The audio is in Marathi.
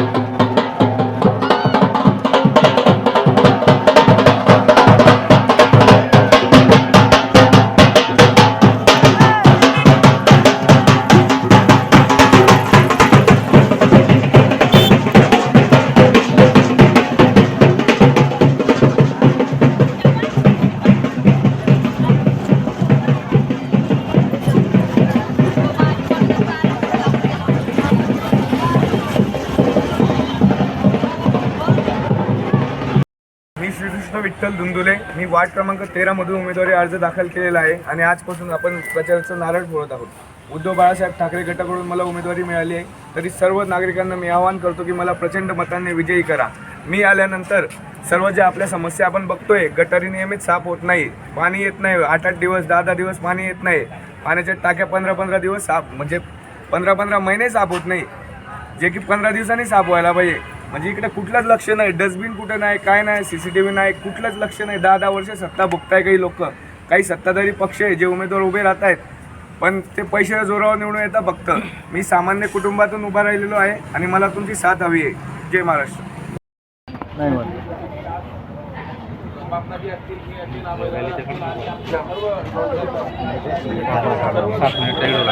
मी श्रीकृष्ण विठ्ठल धुंदुले मी वार्ड क्रमांक तेरामधून उमेदवारी अर्ज दाखल केलेला आहे आणि आजपासून आपण प्रचाराचं नारळ फोडत आहोत. उद्धव बाळासाहेब ठाकरे गटाकडून मला उमेदवारी मिळाली आहे. तरी सर्व नागरिकांना मी आवाहन करतो की मला प्रचंड मतांनी विजयी करा. मी आल्यानंतर सर्व ज्या आपल्या समस्या आपण बघतोय गटारी नियमित साफ होत नाही पाणी येत नाही आठ आठ दिवस दहा दहा दिवस पाणी येत नाही पाण्याच्या टाक्या पंधरा पंधरा दिवस साफ म्हणजे पंधरा पंधरा महिने साफ होत नाही जे की पंधरा दिवसांनी साफ व्हायला पाहिजे. म्हणजे इकडे कुठलंच लक्ष नाही. डस्टबिन कुठं नाही काय नाही सी सी टी व्ही नाही कुठलंच लक्ष नाही. दहा दहा वर्ष सत्ता भोगताय काही लोक. काही सत्ताधारी पक्ष आहे जे उमेदवार उभे राहत आहेत. पण ते पैशाच्या जोरावर निवडून येतात फक्त. मी सामान्य कुटुंबातून उभा राहिलेलो आहे आणि मला तुमची साथ हवी आहे. जय महाराष्ट्र. नाही